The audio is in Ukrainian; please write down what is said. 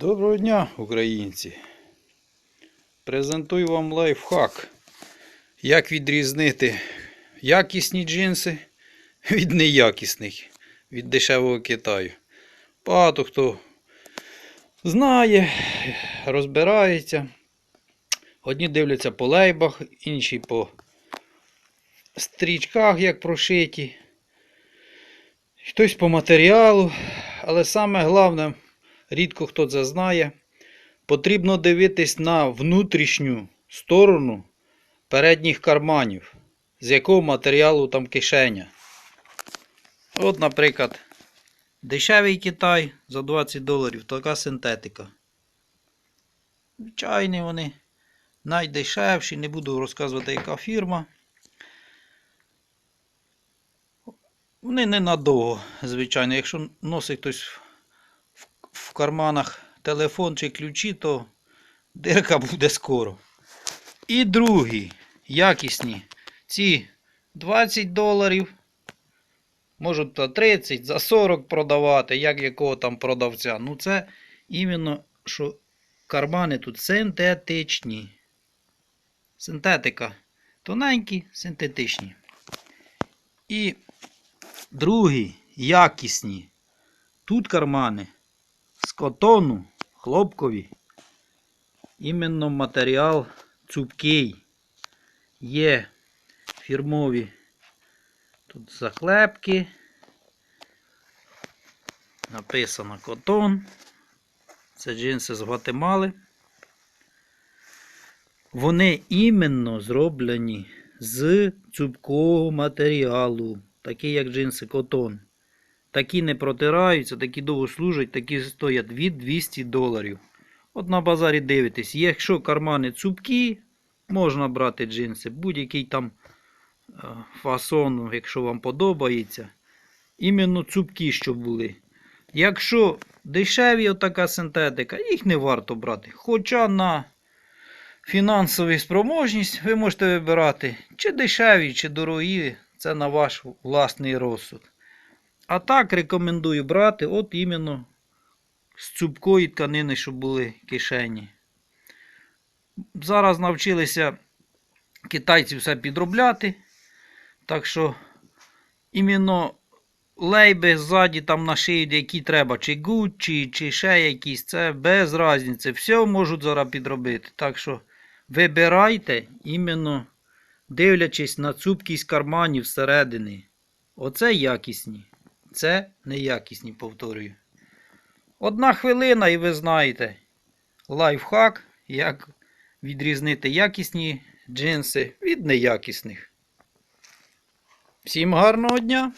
Доброго дня, українці! Презентую вам лайфхак. Як відрізнити якісні джинси від неякісних, від дешевого Китаю. Багато хто знає, розбирається. Одні дивляться по лейбах, інші по стрічках, як прошиті. Хтось по матеріалу, але саме головне, рідко хто це знає, потрібно дивитись на внутрішню сторону передніх карманів, з якого матеріалу там кишеня. От, наприклад, дешевий Китай за 20 доларів, така синтетика. Звичайні вони найдешевші, не буду розказувати, яка фірма. Вони ненадовго, звичайно. Якщо носить хтось карманах телефон чи ключі, то дирка буде скоро. І другі, якісні. Ці 20 доларів. Можуть за 30, за 40 продавати, як якого там продавця. Ну це іменно, що кармани тут синтетичні. Синтетика. Тоненькі, синтетичні. І Другі якісні. Тут кармани котону, хлопкові. Іменно матеріал цупкий. Є фірмові тут заклепки. Написано котон. Це джинси з Гватемали. Вони іменно зроблені з цупкого матеріалу такі як джинси котон. Такі не протираються, такі довго служать, такі стоять від 200 доларів. От на базарі дивитесь, якщо кармани цупкі, можна брати джинси, будь-який там е, фасон, якщо вам подобається. Іменно цупкі, щоб були. Якщо дешеві отака синтетика, їх не варто брати. Хоча на фінансову спроможність ви можете вибирати чи дешеві, чи дорогі. Це на ваш власний розсуд. А так рекомендую брати от іменно з цупкої тканини, щоб були кишені. Зараз навчилися китайці все підробляти. Так що іменно лейби ззаді там нашиють, які треба, чи Gucci, чи ще якісь, це без різниці. Все можуть зараз підробити. Так що вибирайте іменно дивлячись на цупкість карманів всередини. Оце якісні. Це неякісні, повторюю. Одна хвилина, і ви знаєте лайфхак, як відрізнити якісні джинси від неякісних. Всім гарного дня!